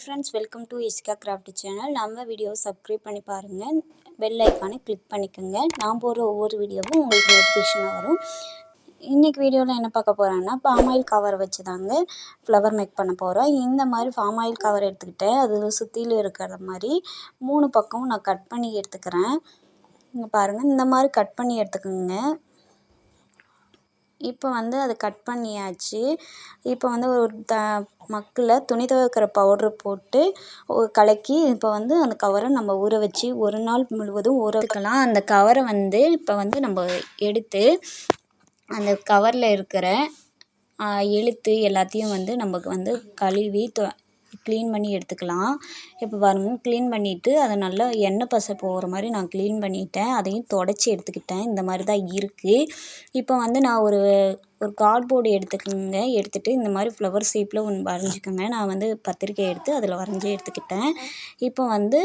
Friends welcome to Iska craft channel நம்ம video subscribe பண்ணி பாருங்கள் பெல் ஐக்கானை கிளிக் பண்ணிக்கோங்க. நான் போகிற ஒவ்வொரு வீடியோவும் உங்களுக்கு நோட்டிஃபிகேஷனாக வரும். இன்றைக்கி வீடியோவில் என்ன பார்க்க போகிறேன்னா பாம் ஆயில் கவர் வச்சு தாங்க ஃப்ளவர் மேக் பண்ண போகிறோம் இந்த மாதிரி ஃபார்ம் ஆயில் கவர் எடுத்துக்கிட்டேன். அது சுற்றிலும் இருக்கிற மாதிரி மூணு பக்கமும் நான் கட் பண்ணி எடுத்துக்கிறேன். இங்கே பாருங்கள் இந்த மாதிரி கட் பண்ணி எடுத்துக்கோங்க. இப்போ வந்து அதை கட் பண்ணியாச்சு. இப்போ வந்து ஒரு த மக்கில் துணி துவைக்கிற பவுட்ரு போட்டு கலக்கி இப்போ வந்து அந்த கவரை நம்ம ஊற வச்சு ஒரு நாள் முழுவதும் ஊற வைக்கலாம் அந்த கவரை வந்து இப்போ வந்து நம்ம எடுத்து அந்த கவரில் இருக்கிற எழுத்து எல்லாத்தையும் வந்து நமக்கு வந்து கழுவி தொ க்ளீன் பண்ணி எடுத்துக்கலாம். இப்போ பாருங்கள் க்ளீன் பண்ணிவிட்டு அதை நல்லா எண்ணெய் பசை போகிற மாதிரி நான் க்ளீன் பண்ணிவிட்டேன் அதையும் தொடச்சி எடுத்துக்கிட்டேன். இந்த மாதிரி தான் இருக்குது இப்போ வந்து நான் ஒரு ஒரு கார்ட்போர்டு எடுத்துக்கோங்க. எடுத்துகிட்டு இந்த மாதிரி ஃப்ளவர் ஷேப்பில் ஒன்று வரைஞ்சிக்கோங்க. நான் வந்து பத்திரிக்கை எடுத்து அதில் வரைஞ்சி எடுத்துக்கிட்டேன். இப்போ வந்து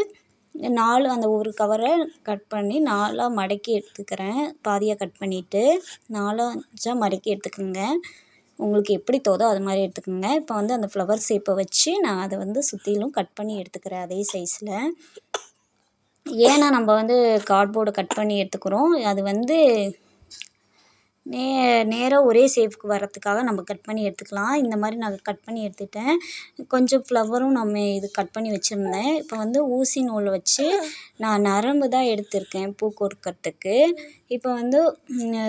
நாலு அந்த ஒரு கவரை கட் பண்ணி நாலாக மடக்கி எடுத்துக்கிறேன். பாதியாக கட் பண்ணிவிட்டு நாலாக மடக்கி எடுத்துக்கோங்க. உங்களுக்கு எப்படி தோதோ அது மாதிரி எடுத்துக்கோங்க. இப்போ வந்து அந்த ஃப்ளவர் ஷேப்பை வச்சு நான் அதை வந்து சுற்றிலும் கட் பண்ணி எடுத்துக்கிறேன் அதே சைஸில் ஏன்னா நம்ம வந்து கார்ட்போர்டை கட் பண்ணி எடுத்துக்கிறோம். அது வந்து நே நேராக ஒரே ஷேப்புக்கு வர்றதுக்காக நம்ம கட் பண்ணி எடுத்துக்கலாம். இந்த மாதிரி நான் கட் பண்ணி எடுத்துட்டேன். கொஞ்சம் ஃப்ளவரும் நம்ம இது கட் பண்ணி வச்சுருந்தேன். இப்போ வந்து ஊசி நூலை வச்சு நான் நரம்பு தான் எடுத்திருக்கேன் பூ கோர்க்கறதுக்கு இப்போ வந்து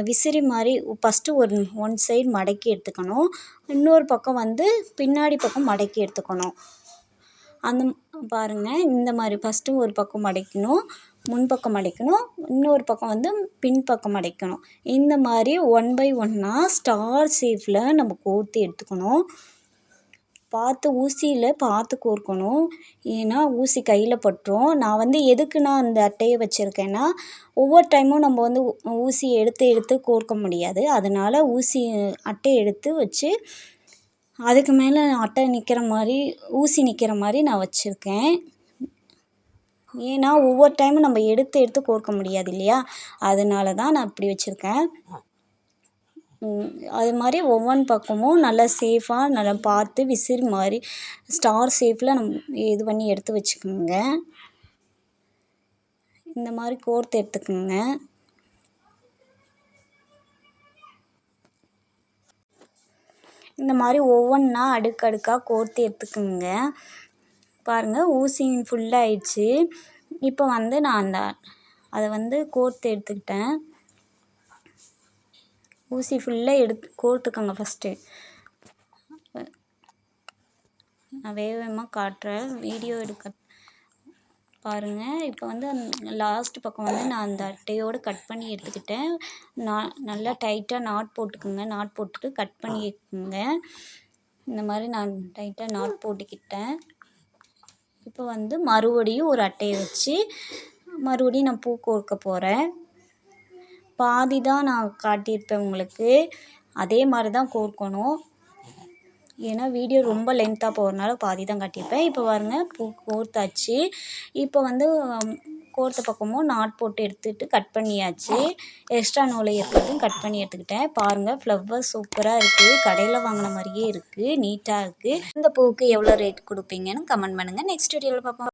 விசிறி மாதிரி ஃபஸ்ட்டு ஒரு ஒன் சைடு மடக்கி எடுத்துக்கணும். இன்னொரு பக்கம் வந்து பின்னாடி பக்கம் மடக்கி எடுத்துக்கணும். அந்த பாருங்கள் இந்த மாதிரி ஃபஸ்ட்டு ஒரு பக்கம் மடக்கணும். முன்பக்கம் மடிக்கணும் இன்னொரு பக்கம் வந்து பின்பக்கம் மடிக்கணும் இந்த மாதிரி ஒன் பை ஒன்னாக ஸ்டார் ஷேப்பில் நம்ம கோர்த்து எடுத்துக்கணும். பார்த்து ஊசியில் பார்த்து கோர்க்கணும். ஏன்னா ஊசி கையில் பட்டுரும். நான் வந்து எதுக்கு நான் அந்த அட்டையை வச்சுருக்கேன்னா ஒவ்வொரு டைமும் நம்ம வந்து ஊசி எடுத்து எடுத்து கோர்க்க முடியாது. அதனால் ஊசி அட்டையை எடுத்து வச்சு அதுக்கு மேலே அட்டை நிற்கிற மாதிரி ஊசி நிற்கிற மாதிரி நான் வச்சுருக்கேன். ஏன்னா ஒவ்வொரு டைமும் நம்ம எடுத்து எடுத்து கோர்க்க முடியாது இல்லையா? அதனால தான் நான் இப்படி வச்சுருக்கேன். அது மாதிரி ஒவ்வொன்று பக்கமும் நல்லா சேஃபாக நல்லா பார்த்து விசிறி மாதிரி ஸ்டார் ஷேப்பில் நம் இது பண்ணி எடுத்து வச்சுக்கோங்க. இந்த மாதிரி கோர்த்து எடுத்துக்கோங்க. இந்த மாதிரி ஒவ்வொன்றா அடுக்கடுக்காக கோர்த்து எடுத்துக்கோங்க. பாருங்கள் ஊசி ஃபுல்லாகிடுச்சு இப்போ வந்து நான் அந்த அதை வந்து கோர்த்து எடுத்துக்கிட்டேன். ஊசி ஃபுல்லாக எடுத்து கோர்த்துக்கோங்க ஃபஸ்ட்டு நான் வேக வேகமாக காட்டுறேன் வீடியோ எடுக்க பாருங்கள் இப்போ வந்து லாஸ்ட் பக்கம் வந்து நான் அந்த அட்டையோடு கட் பண்ணி எடுத்துக்கிட்டேன். நான் நல்லா டைட்டாக நாட் போட்டுக்கோங்க. நாட் போட்டுட்டு கட் பண்ணிக்கோங்க இந்த மாதிரி நான் டைட்டாக நாட் போட்டுக்கிட்டேன். இப்போ வந்து மறுபடியும் ஒரு அட்டையை வச்சு மறுபடியும் நான் பூ கோர்க்க போகிறேன் பாதி தான் நான் காட்டியிருப்பேன் உங்களுக்கு. அதே மாதிரி தான் கோர்க்கணும். ஏன்னா வீடியோ ரொம்ப லென்த்தாக போகிறனால பாதி தான் காட்டியிருப்பேன். இப்போ பாருங்கள் பூ கோர்த்தாச்சு. இப்போ வந்து கோர்த்த பக்கமும் நாட் போட்டு எடுத்துகிட்டு கட் பண்ணியாச்சு. எக்ஸ்ட்ரா நூலை இருக்கிறதும் கட் பண்ணி எடுத்துக்கிட்டேன். பாருங்கள் ஃப்ளவர் சூப்பராக இருக்குது கடையில் வாங்கின மாதிரியே இருக்குது நீட்டாக இருக்குது இந்த பூவுக்கு எவ்வளோ ரேட் கொடுப்பீங்கன்னு கமெண்ட் பண்ணுங்கள் நெக்ஸ்ட் வீடியோவில் பார்ப்போம்.